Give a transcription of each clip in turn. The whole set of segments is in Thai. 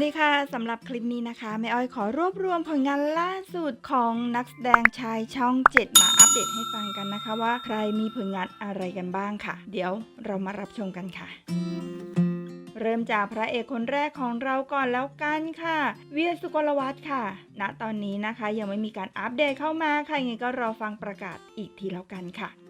วัสดีค่ะสำหรับคลิปนี้นะคะแม่อ้อยขอรวบรวมผลงานล่าสุดของนักแสดงชายช่อง 7 มาอัปเดตให้ฟังกันนะคะ ว่าใครมีผลงานอะไรกันบ้างค่ะ เดี๋ยวเรามารับชมกันค่ะเริ่มจากพระเอกคนแรกของเราก่อนแล้วกันค่ะ เวียสุกลวัฒน์ค่ะ ณ ตอนนี้นะคะยังไม่มีการอัปเดตเข้ามาค่ะยังไงก็รอฟังประกาศอีกทีแล้วกันค่ะ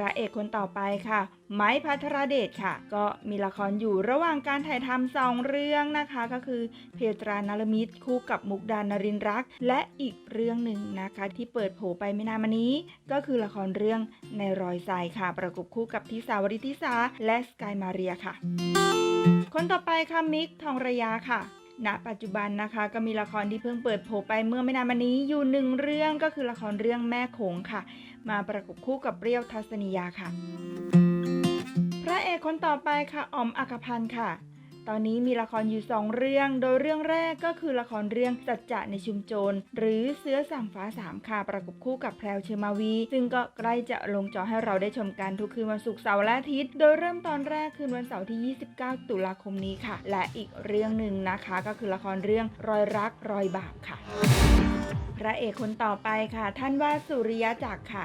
ระเอกคนต่อไปค่ะ ไม้พัทรเดชค่ะ ก็มีละครอยู่ระหว่างการถ่ายทำสองเรื่องนะคะ ก็คือเพตรานารมิตรคู่กับมุกดานรินร์รัก และอีกเรื่องหนึ่งนะคะ ที่เปิดโผไปไม่นานมานี้ ก็คือละครเรื่องในรอยทรายค่ะ ประกบคู่กับทิสาวริทิสาและสกายมาเรียค่ะ คนต่อไปค่ะมิกทองระยาค่ะณปัจจุบันนะคะก็มีละครที่เพิ่งเปิดโผไปเมื่อไม่นานมานี้อยู่หนึ่งเรื่องก็คือละครเรื่องแม่โขงค่ะ มาประกบคู่กับเปรี้ยวทัศนียาค่ะ พระเอกคนต่อไปค่ะอมอัคพันธ์ค่ะ ตอนนี้มีละครอยู่สองเรื่อง โดยเรื่องแรกก็คือละครเรื่องสัจจะในชุมโจร หรือเสื้อสั่งฟ้าสามค่ะ ประกบคู่กับแพรวเชมาวี ซึ่งก็ใกล้จะลงจอให้เราได้ชมกันทุกคืนวันศุกร์เสาร์และอาทิตย์ โดยเริ่มตอนแรกคืนวันเสาร์ที่ 29 ตุลาคมนี้ค่ะ และอีกเรื่องหนึ่งนะคะ ก็คือละครเรื่องรอยรักรอยบาปค่ะ พระเอกคนต่อไปค่ะ ท่านว่าสุริยะจักรค่ะ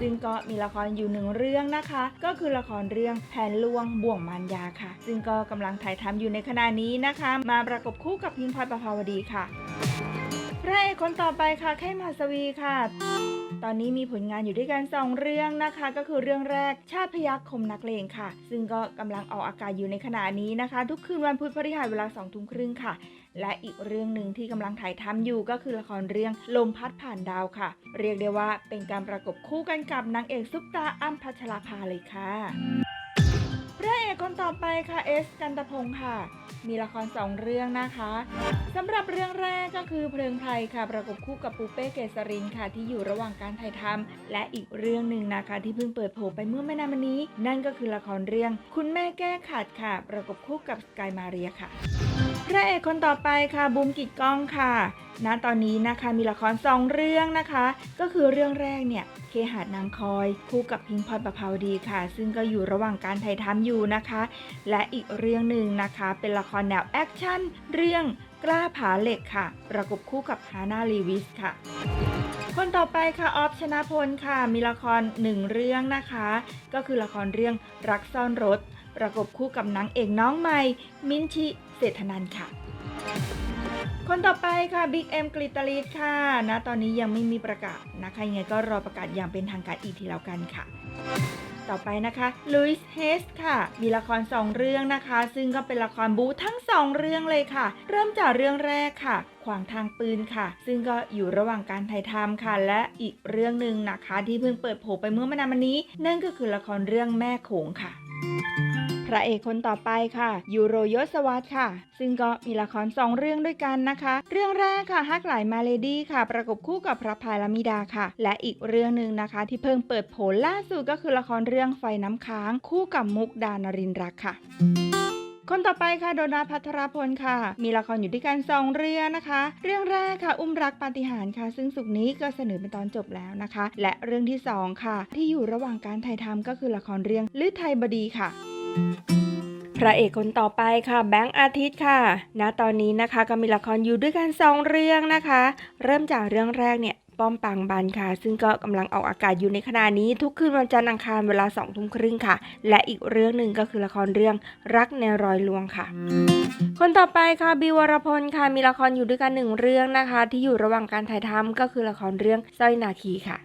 ซึ่งก็มีละครอยู่หนึ่งเรื่องนะคะ ก็คือละครเรื่องแผนลวงบ่วงมารยาค่ะ ซึ่งก็กำลังถ่ายทำอยู่ในขณะนี้นะคะ มาประกบคู่กับพิงพลอยประภาวดีค่ะ พระเอกคนต่อไปค่ะแค่มาสวีค่ะ ตอนนี้มีผลงานอยู่ด้วยกันสองเรื่องนะคะ ก็คือเรื่องแรกชาติพยัคฆ์คมนักเลงค่ะ ซึ่งก็กำลังออกอากาศอยู่ในขณะนี้นะคะ ทุกคืนวันพุธพฤหัสเวลาสองทุ่มครึ่งค่ะ และอีกเรื่องหนึ่งที่กำลังถ่ายทำอยู่ก็คือละครเรื่องลมพัดผ่านดาวค่ะ เรียกได้ว่าเป็นการประกบคู่กันกับนางเอกซุปตาอ้ำพัชราภาเลยค่ะ พระเอกคนต่อไปค่ะเอสกันตพงค์ค่ะ มีละครสองเรื่องนะคะสำหรับเรื่องแรกก็คือเพลิงไพรค่ะ ประกบคู่กับปูเป้เกษรินค่ะ ที่อยู่ระหว่างการถ่ายทำและอีกเรื่องหนึ่งนะคะ ที่เพิ่งเปิดโผไปเมื่อไม่นานมานี้ นั่นก็คือละครเรื่อง คุณแม่แก้ขัดค่ะ ประกบคู่กับสกายมาเรียค่ะ พระเอกคนต่อไปค่ะบูมกิจก้องค่ะ ณตอนนี้นะคะมีละครสองเรื่องนะคะ ก็คือเรื่องแรกเนี่ยเคหาดนางคอยคู่กับพิงพลอยประภาวดีค่ะ ซึ่งก็อยู่ระหว่างการถ่ายทำอยู่นะคะ และอีกเรื่องหนึ่งนะคะ เป็นละครแนวแอคชั่นเรื่องกล้าผาเหล็กค่ะ ประกบคู่กับฮานาลีวิสค่ะคนต่อไปค่ะออฟชนะพลค่ะ มีละครหนึ่งเรื่องนะคะ ก็คือละครเรื่องรักซ่อนรถ ประกบคู่กับนางเอกน้องใหม่ มินชิเศรษฐนันค่ะ คนต่อไปค่ะบิ๊กเอ็มกลิตลิสค่ะณตอนนี้ยังไม่มีประกาศนะคะยังไงก็รอประกาศอย่างเป็นทางการอีกทีแล้วกันค่ะ ต่อไปนะคะลุยส์เฮสค่ะ มีละคร 2 เรื่องนะคะ ซึ่งก็เป็นละครบูทั้ง 2 เรื่องเลยค่ะ เริ่มจากเรื่องแรกค่ะขวางทางปืนค่ะ ซึ่งก็อยู่ระหว่างการถ่ายทำค่ะ และอีกเรื่องหนึ่งนะคะ ที่เพิ่งเปิดโผไปเมื่อไม่นานมานี้ นั่นก็คือละครเรื่องแม่โขงค่ะ พระเอกคนต่อไปค่ะยูโรยศวัตค่ะ ซึ่งก็มีละครสองเรื่องด้วยกันนะคะ เรื่องแรกค่ะฮักหลายมาเลดี้ค่ะ ประกบคู่กับพระพายลามิดาค่ะ และอีกเรื่องหนึ่งนะคะ ที่เพิ่งเปิดโผลล่าสุดก็คือละครเรื่องไฟน้ำค้าง คู่กับมุกดานรินรักค่ะคนต่อไปค่ะโดนาพัทรพลค่ะ มีละครอยู่ด้วยกันสองเรื่องนะคะ เรื่องแรกค่ะ อุ้มรักปาฏิหาริย์ค่ะ ซึ่งสุกนี้ก็เสนอเป็นตอนจบแล้วนะคะ และเรื่องที่สองค่ะ ที่อยู่ระหว่างการถ่ายทำก็คือละครเรื่องลือไทยบดีค่ะ พระเอกคนต่อไปค่ะแบงค์อาทิตย์ค่ะณตอนนี้นะคะก็มีละครอยู่ด้วยกันสองเรื่องนะคะ เริ่มจากเรื่องแรกเนี่ยป้อมปางบันค่ะ ซึ่งก็กำลังออกอากาศอยู่ในขณะนี้ ทุกคืนวันจันทร์อังคารเวลาสองทุ่มครึ่งค่ะ และอีกเรื่องหนึ่งก็คือละครเรื่องรักในรอยลวงค่ะ คนต่อไปค่ะบิวรพลค่ะมีละครอยู่ด้วยกันหนึ่งเรื่องนะคะ ที่อยู่ระหว่างการถ่ายทำก็คือละครเรื่องสร้อยนาคีค่ะ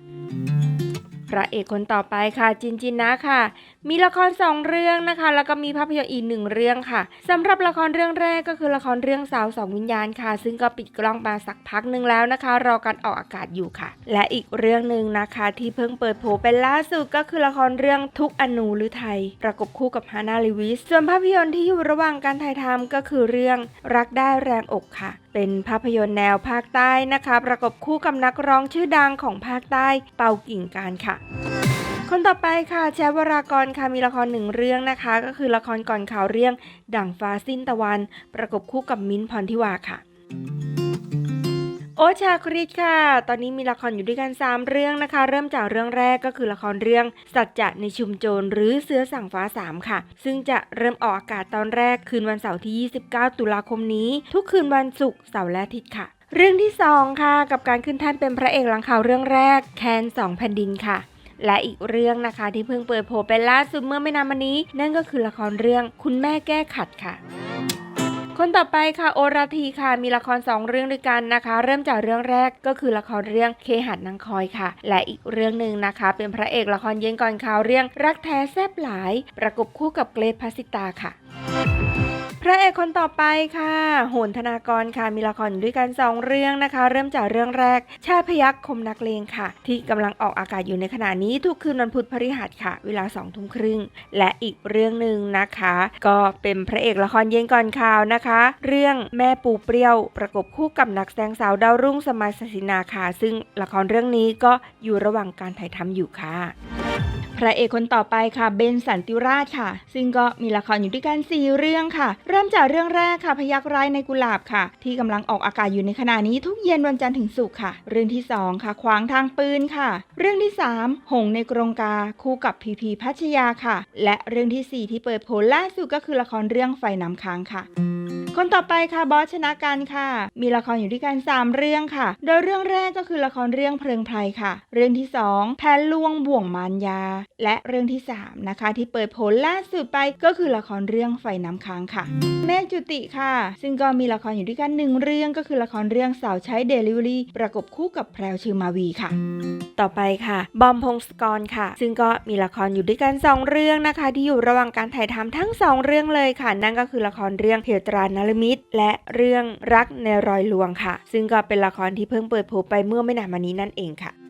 พระเอกคนต่อไปค่ะจินจินนะค่ะ มีละครสองเรื่องนะคะ แล้วก็มีภาพยนตร์อีกหนึ่งเรื่องค่ะสำหรับละครเรื่องแรกก็คือละครเรื่องสาวสองวิญญาณค่ะ ซึ่งก็ปิดกล้องมาสักพักหนึ่งแล้วนะคะ รอการออกอากาศอยู่ค่ะ และอีกเรื่องหนึ่งนะคะ ที่เพิ่งเปิดโผเป็นล่าสุดก็คือละครเรื่องทุกอนูหรือไทย ประกบคู่กับฮานาลิวิสส่วนภาพยนตร์ที่อยู่ระหว่างการถ่ายทำก็คือเรื่องรักได้แรงอกค่ะ เป็นภาพยนตร์แนวภาคใต้นะคะ ประกบคู่กับนักร้องชื่อดังของภาคใต้เปากิ่งการค่ะ คนต่อไปค่ะแชวรากรค่ะมีละครหนึ่งเรื่องนะคะ ก็คือละครก่อนข่าวเรื่องดั่งฟ้าสิ้นตะวัน ประกบคู่กับมิ้นท์พรทิวาค่ะ โอชาคริสค่ะ ตอนนี้มีละครอยู่ด้วยกัน 3 เรื่องนะคะ เริ่มจากเรื่องแรกก็คือละครเรื่องสัจจะในชุมโจรหรือเสือสั่งฟ้า 3 ค่ะ ซึ่งจะเริ่มออกอากาศตอนแรกคืนวันเสาร์ที่ 29 ตุลาคมนี้ ทุกคืนวันศุกร์เสาร์และอาทิตย์ค่ะ เรื่องที่ 2 ค่ะ กับการขึ้นแท่นเป็นพระเอกหลังข่าวเรื่องแรก แคนสองแผ่นดินค่ะ และอีกเรื่องนะคะที่เพิ่งเปิดโผไปล่าสุดเมื่อไม่นานมานี้ นั่นก็คือละครเรื่องคุณแม่แก้ขัดค่ะคนต่อไปค่ะโอราทีค่ะมีละคร 2 เรื่องด้วยกันนะคะ เริ่มจากเรื่องแรกก็คือละครเรื่องเคหัดนางคอยค่ะ และอีกเรื่องหนึ่งนะคะ เป็นพระเอกละครเย็นก่อนข่าวเรื่องรักแท้แซบหลาย ประกบคู่กับเกรทพัสิตาค่ะ ระเอกคนต่อไปค่ะ โหนธนากรค่ะ มีละครอยู่ด้วยกัน 2 เรื่องนะคะ เริ่มจากเรื่องแรก ชาพยักคมนักเลงค่ะ ที่กำลังออกอากาศอยู่ในขณะนี้ทุกคืนวันพุธพฤหัสค่ะ เวลา2ทุ่มครึ่ง และอีกเรื่องหนึ่งนะคะ ก็เป็นพระเอกละครเย็นก่อนข่าวนะคะ เรื่องแม่ปูเปรี้ยว ประกบคู่กับนักแสดงสาวดาวรุ่งสมัยศินาค่ะ ซึ่งละครเรื่องนี้ก็อยู่ระหว่างการถ่ายทำอยู่ค่ะ พระเอกคนต่อไปค่ะเบนสันติราชค่ะ ซึ่งก็มีละครอยู่ด้วยกัน 4 เรื่องค่ะ เริ่มจากเรื่องแรกค่ะ พยักร้ายในกุหลาบค่ะ ที่กำลังออกอากาศอยู่ในขณะนี้ทุกเย็นวันจันทร์ถึงศุกร์ค่ะ เรื่องที่ 2 ค่ะ ขวางทางปืนค่ะ เรื่องที่ 3 หงในกรงกาคู่กับพีพีพัชยาค่ะ และเรื่องทีสี่ 4 ที่เปิดโผลล่าสุดก็คือละครเรื่องไฟน้ำค้างค่ะคนต่อไปค่ะบอสชนะกันค่ะ มีละครอยู่ด้วยกัน 3 เรื่องค่ะ โดยเรื่องแรกก็คือละครเรื่องเพลิงไพรค่ะ เรื่องที่ 2แพนลวงบ่วงมารยาและเรื่องที่ 3 นะคะ ที่เปิดผลล่าสุดไปก็คือละครเรื่องไฟน้ำค้างค่ะเมฆจุติค่ะ ซึ่งก็มีละครอยู่ด้วยกันหนึ่งเรื่องก็คือละครเรื่องสาวใช้เดลิเวอรี่ประกบคู่กับแพรวชื่อมาวีค่ะ ต่อไปค่ะ บอมพงศกรค่ะ ซึ่งก็มีละครอยู่ด้วยกัน 2 เรื่องนะคะ ที่อยู่ระหว่างการถ่ายทำทั้ง 2 เรื่องเลยค่ะ นั่นก็คือละครเรื่องเพตรานารมิตร และเรื่องรักในรอยลวงค่ะ ซึ่งก็เป็นละครที่เพิ่งเปิดโผไปเมื่อไม่นานมานี้นั่นเองค่ะ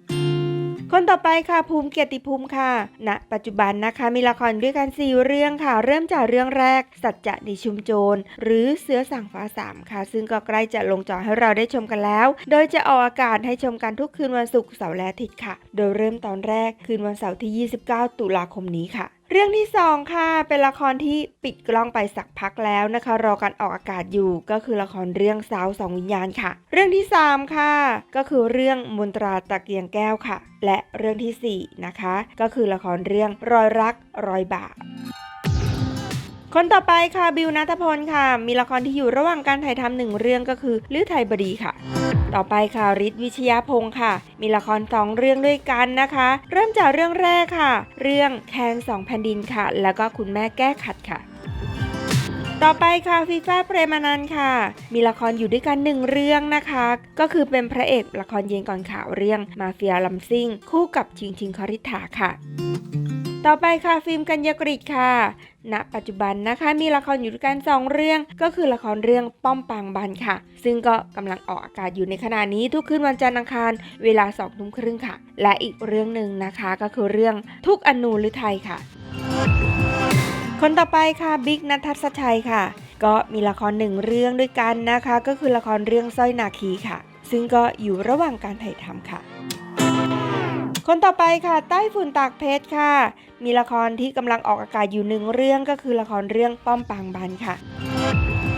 คนต่อไปค่ะภูมิเกียรติภูมิค่ะณปัจจุบันนะคะมีละครด้วยกันสี่เรื่องค่ะ เริ่มจากเรื่องแรก สัจจะในชุมโจร หรือเสือสั่งฟ้าสามค่ะ ซึ่งก็ใกล้จะลงจอให้เราได้ชมกันแล้ว โดยจะออกอากาศให้ชมกันทุกคืนวันศุกร์เสาร์และอาทิตย์ค่ะ โดยเริ่มตอนแรกคืนวันเสาร์ที่ 29 ตุลาคมนี้ค่ะ เรื่องที่ 2 ค่ะ เป็นละครที่ปิดกล้องไปสักพักแล้วนะคะ รอการออกอากาศอยู่ก็คือละครเรื่องสาวสองวิญญาณค่ะ เรื่องที่ 3 ค่ะ ก็คือเรื่องมนตราตะเกียงแก้วค่ะ และเรื่องทีสี่4 นะคะ ก็คือละครเรื่องรอยรักรอยบาป คนต่อไปค่ะบิวนัทพลค่ะ มีละครที่อยู่ระหว่างการถ่ายทำหนึ่งเรื่องก็คือลือไทยบดีค่ะ ต่อไปค่ะฤทธิ์วิชยาพงศ์ค่ะ มีละครสองเรื่องด้วยกันนะคะ เริ่มจากเรื่องแรกค่ะ เรื่องแคนสองแผ่นดินค่ะ แล้วก็คุณแม่แก้ขัดค่ะต่อไปค่ะฟีฟ่าเปรมานันค่ะ มีละครอยู่ด้วยกันหนึ่งเรื่องนะคะ ก็คือเป็นพระเอกละครเย็นก่อนข่าวเรื่องมาเฟียลัมซิงคู่กับชิงชิงคอริฐาค่ะ ต่อไปค่ะฟิล์มกัญญากริตค่ะ ณ ปัจจุบันนะคะมีละครอยู่ด้วยกัน2เรื่อง ก็คือละครเรื่องป้อมปางบันค่ะ ซึ่งก็กำลังออกอากาศอยู่ในขณะนี้ทุกคืนวันจันทร์อังคาร เวลา2ทุ่มครึ่งค่ะ และอีกเรื่องหนึ่งนะคะก็คือเรื่องทุกอนูหรือไทยค่ะ คนต่อไปค่ะบิ๊กนัทศชัยค่ะ ก็มีละครหนึ่งเรื่องด้วยกันนะคะ ก็คือละครเรื่องสร้อยนาคีค่ะ ซึ่งก็อยู่ระหว่างการถ่ายทำค่ะ คนต่อไปค่ะใต้ฝุ่นตากเพชรค่ะ มีละครที่กำลังออกอากาศอยู่หนึ่งเรื่องก็คือละครเรื่องป้อมปางบันค่ะ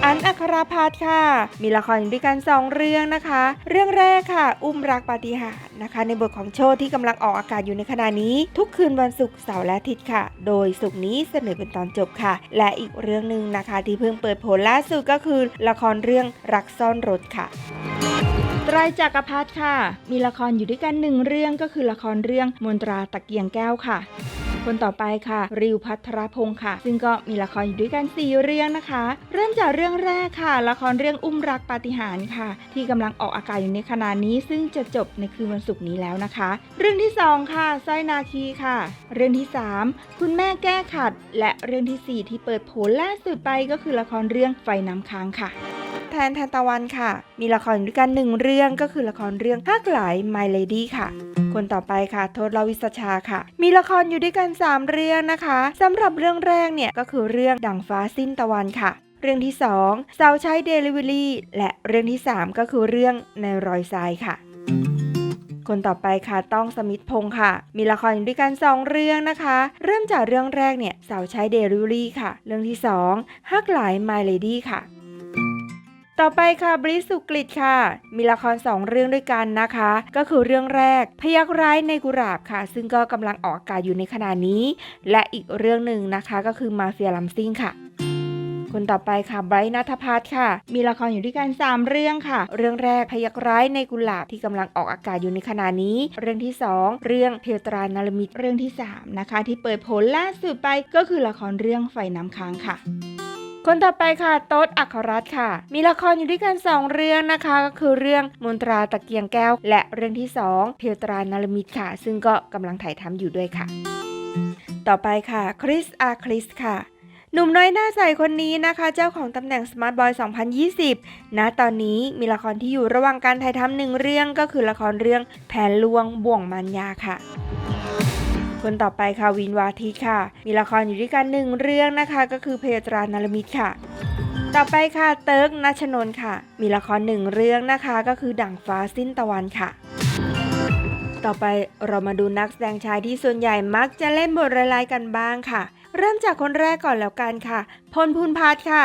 อันอัคราพัฒน์ค่ะ มีละครอยู่ด้วยกันสองเรื่องนะคะ เรื่องแรกค่ะ อุ้มรักปาฏิหาริย์นะคะ ในบทของโชว์ที่กำลังออกอากาศอยู่ในขณะนี้ ทุกคืนวันศุกร์เสาร์และอาทิตย์ค่ะ โดยศุกร์นี้เสนอเป็นตอนจบค่ะ และอีกเรื่องหนึ่งนะคะ ที่เพิ่งเปิดโผลล่าสุดก็คือ ละครเรื่องรักซ่อนรถค่ะ ไตรจักรพัฒค่ะ มีละครอยู่ด้วยกันหนึ่งเรื่องก็คือละครเรื่องมนตราตะเกียงแก้วค่ะ คนต่อไปค่ะ ริวพัทรพงศ์ค่ะ ซึ่งก็มีละครอยู่ด้วยกัน 4 เรื่องนะคะ เริ่มจากเรื่องแรกค่ะ ละครเรื่องอุ้มรักปาฏิหาริย์ค่ะ ที่กำลังออกอากาศอยู่ในขณะนี้ ซึ่งจะจบในคืนวันศุกร์นี้แล้วนะคะ เรื่องที่ 2 ค่ะสร้อยนาคีค่ะ เรื่องที่ 3 คุณแม่แก้ขัด และเรื่องทีสี่4 ที่เปิดโผลล่าสุดไปก็คือละครเรื่องไฟน้ำค้างค่ะ แทนแทนตะวันค่ะ มีละครอยู่ด้วยกันหนึ่งเรื่องก็คือละครเรื่องฮักหลาย My Lady ค่ะคนต่อไปค่ะ โทษลวิสชาค่ะ มีละครอยู่ด้วยกัน 3 เรื่องนะคะสำหรับเรื่องแรกเนี่ยก็คือเรื่องดังฟ้าสิ้นตะวันค่ะ เรื่องที่ 2 สาวใช้เดลิเวอรี่และเรื่องที่ 3 ก็คือเรื่องในรอยทรายค่ะ คนต่อไปค่ะต้องสมิธพงศ์ค่ะ มีละครอยู่ด้วยกัน 2 เรื่องนะคะ เริ่มจากเรื่องแรกเนี่ยสาวใช้เดลิเวอรี่ค่ะ เรื่องที่2ฮักหลาย My Lady ค่ะ ต่อไปค่ะบริสุกฤตค่ะ มีละครสองเรื่องด้วยกันนะคะ ก็คือเรื่องแรกพยักร้ายในกุหลาบค่ะ ซึ่งก็กำลังออกอากาศอยู่ในขณะนี้ และอีกเรื่องหนึ่งนะคะก็คือมาเฟียลัมซิงค่ะคนต่อไปค่ะไบรท์นัทพัฒน์ค่ะ มีละครอยู่ด้วยกัน 3 เรื่องค่ะ เรื่องแรกพยักร้ายในกุหลาบที่กำลังออกอากาศอยู่ในขณะนี้ เรื่องที่ 2 เรื่องเทวตรานารมิตเรื่องที่ 3 นะคะ ที่เปิดผลล่าสุดไปก็คือละครเรื่องไฟน้ำค้างค่ะ คนต่อไปค่ะโต๊ดอัครรัตน์ค่ะ มีละครอยู่ด้วยกัน 2 เรื่องนะคะ ก็คือเรื่องมนตราตะเกียงแก้ว และเรื่องที่ 2เทวตรานารมิตค่ะ ซึ่งก็กำลังถ่ายทำอยู่ด้วยค่ะ ต่อไปค่ะคริสอาคริสค่ะหนุ่มน้อยหน้าใสคนนี้นะคะ เจ้าของตำแหน่ง Smart Boy 2020 ณ ตอนนี้มีละครที่อยู่ระหว่างการถ่ายทำหนึ่งเรื่องก็คือละครเรื่องแผนลวงบ่วงมันยาค่ะ คนต่อไปค่ะวินวาทิค่ะ มีละครอยู่ด้วยกันหนึ่งเรื่องนะคะก็คือเพตรานารมิตค่ะ ต่อไปค่ะเติร์กนัชนน์ค่ะ มีละครหนึ่งเรื่องนะคะ ก็คือดั่งฟ้าสิ้นตะวันค่ะ ต่อไปเรามาดูนักแสดงชายที่ส่วนใหญ่มักจะเล่นบทร้ายๆกันบ้างค่ะ เริ่มจากคนแรกก่อนแล้วกันค่ะ พลพูนพัฒน์ค่ะ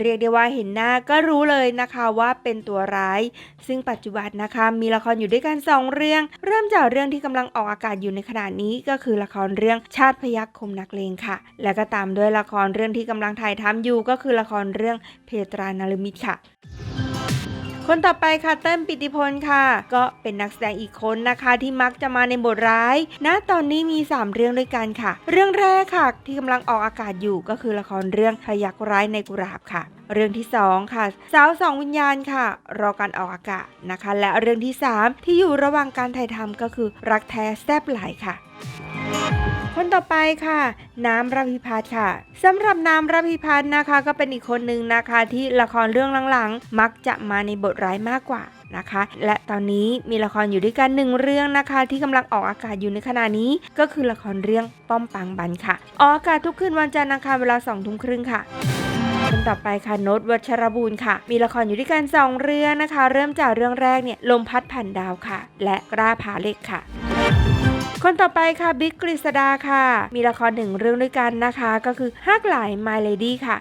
เรียกได้ว่าเห็นหน้าก็รู้เลยนะคะว่าเป็นตัวร้าย ซึ่งปัจจุบันนะคะมีละครอยู่ด้วยกันสองเรื่อง เริ่มจากเรื่องที่กำลังออกอากาศอยู่ในขณะนี้ก็คือละครเรื่องชาติพยัคฆ์คมนักเลงค่ะ และก็ตามด้วยละครเรื่องที่กำลังถ่ายทำอยู่ก็คือละครเรื่องเพตรานารมิตค่ะ คนต่อไปค่ะเต้นปิติพลค่ะ ก็เป็นนักแสดงอีกคนนะคะที่มักจะมาในบทร้ายณตอนนี้มี 3 เรื่องด้วยกันค่ะ เรื่องแรกค่ะ ที่กำลังออกอากาศอยู่ก็คือละครเรื่องพยักร้ายในกุหลาบค่ะเรื่องที่ 2 ค่ะ สาวสองวิญญาณค่ะ รอการออกอากาศนะคะ และเรื่องที่ 3 ที่อยู่ระหว่างการถ่ายทำก็คือรักแท้แซบหลายค่ะ คนต่อไปค่ะ น้ำระพิพัฒน์ค่ะสำหรับน้ำระพิพัฒน์นะคะ ก็เป็นอีกคนหนึ่งนะคะที่ละครเรื่องหลังๆ มักจะมาในบทร้ายมากกว่านะคะ และตอนนี้มีละครอยู่ด้วยกันหนึ่งเรื่องนะคะ ที่กำลังออกอากาศอยู่ในขณะนี้ ก็คือละครเรื่องป้อมปังบันค่ะ ออกอากาศทุกคืนวันจันทร์อังคารเวลาสองทุ่มครึ่งค่ะคนต่อไปค่ะโนตวัชรบูรณ์ค่ะ มีละครอยู่ด้วยกันสองเรื่องนะคะ เริ่มจากเรื่องแรกเนี่ยลมพัดผ่านดาวค่ะ และกล้าผาเหล็กค่ะ คนต่อไปค่ะบิ๊กกฤษดาค่ะ มีละครหนึ่งเรื่องด้วยกันนะคะ ก็คือฮักหลาย My Lady ค่ะ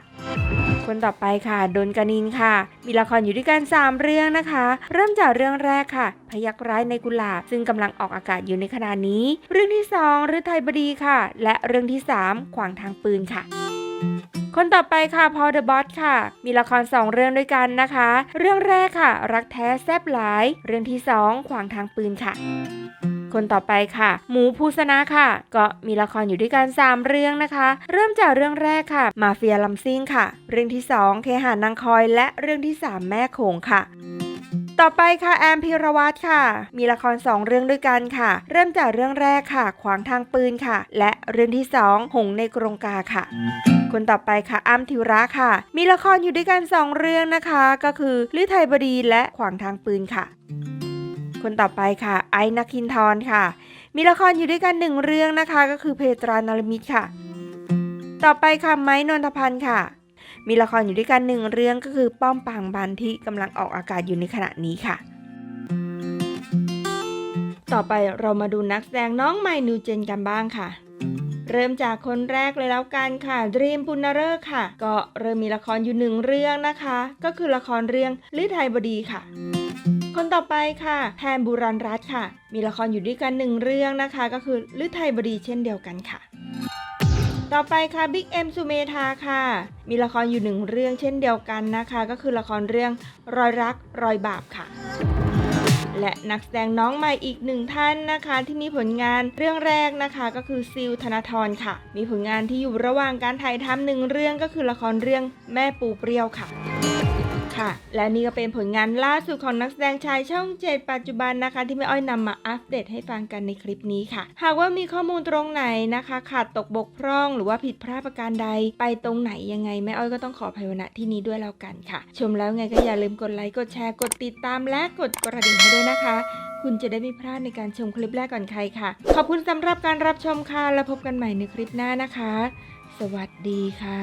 คนต่อไปค่ะดนกนินค่ะ มีละครอยู่ด้วยกัน3เรื่องนะคะ เริ่มจากเรื่องแรกค่ะ พยักร้ายในกุหลาบ ซึ่งกำลังออกอากาศอยู่ในขณะนี้ เรื่องที่2ฤทัยบดีค่ะ และเรื่องที่ 3 ขวางทางปืนค่ะ คนต่อไปค่ะพอเดอะบอสค่ะ มีละคร 2 เรื่องด้วยกันนะคะ เรื่องแรกค่ะ รักแท้แซบหลาย เรื่องที่ 2 ขวางทางปืนค่ะ คนต่อไปค่ะ หมูภูสนาค่ะ ก็มีละครอยู่ด้วยกัน 3 เรื่องนะคะ เริ่มจากเรื่องแรกค่ะ มาเฟียลัมซิงค่ะ เรื่องที่ 2 เคหานางคอย และเรื่องที่ 3 แม่โขงค่ะต่อไปค่ะแอมพิรวัตรค่ะ มีละคร 2 เรื่องด้วยกันค่ะ เริ่มจากเรื่องแรกค่ะ ขวางทางปืนค่ะ และเรื่องที่ 2 หงในกรงกาค่ะ คนต่อไปค่ะอ้ำธิวระค่ะ มีละครอยู่ด้วยกัน 2 เรื่องนะคะ ก็คือลือไทยบดีและขวางทางปืนค่ะ คนต่อไปค่ะ ไอ้นักคินทรค่ะ มีละครอยู่ด้วยกันหนึ่งเรื่องนะคะ ก็คือเพตรานารมิตค่ะ ต่อไปค่ะไม้นนทพันธ์ค่ะ มีละครอยู่ด้วยกันหนึ่งเรื่องก็คือป้อมปางบันที่กำลังออกอากาศอยู่ในขณะนี้ค่ะ ต่อไปเรามาดูนักแสดงน้องใหม่นิวเจนกันบ้างค่ะเริ่มจากคนแรกเลยแล้วกันค่ะดรีมปุณเริกษ์ค่ะ ก็เริ่มมีละครอยู่หนึ่งเรื่องนะคะ ก็คือละครเรื่องลือไทยบดีค่ะ คนต่อไปค่ะแพนบุรันรัตค่ะ มีละครอยู่ด้วยกันหนึ่งเรื่องนะคะ ก็คือลือไทยบดีเช่นเดียวกันค่ะ ต่อไปค่ะบิ๊กเอ็มสุเมธาค่ะ มีละครอยู่หนึ่งเรื่องเช่นเดียวกันนะคะ ก็คือละครเรื่องรอยรักรอยบาปค่ะและนักแสดงน้องใหม่อีกหนึ่งท่านนะคะ ที่มีผลงานเรื่องแรกนะคะ ก็คือซิลธนาธรค่ะ มีผลงานที่อยู่ระหว่างการถ่ายทำหนึ่งเรื่องก็คือละครเรื่องแม่ปูเปรี้ยวค่ะ ค่ะ และนี่ก็เป็นผลงานล่าสุดของนักแสดงชายช่องเจ็ดปัจจุบันนะคะ ที่แม่อ้อยนำมาอัปเดตให้ฟังกันในคลิปนี้ค่ะ หากว่ามีข้อมูลตรงไหนนะคะ ขาดตกบกพร่อง หรือว่าผิดพลาดประการใด ไปตรงไหนยังไงแม่อ้อยก็ต้องขอภัยณที่นี้ด้วยแล้วกันค่ะ ชมแล้วไงก็อย่าลืมกดไลค์กดแชร์กดติดตามและกดกระดิ่งให้ด้วยนะคะ คุณจะได้ไม่พลาดในการชมคลิปแรกก่อนใครค่ะ ขอบคุณสำหรับการรับชมค่ะแล้วพบกันใหม่ในคลิปหน้านะคะ สวัสดีค่ะ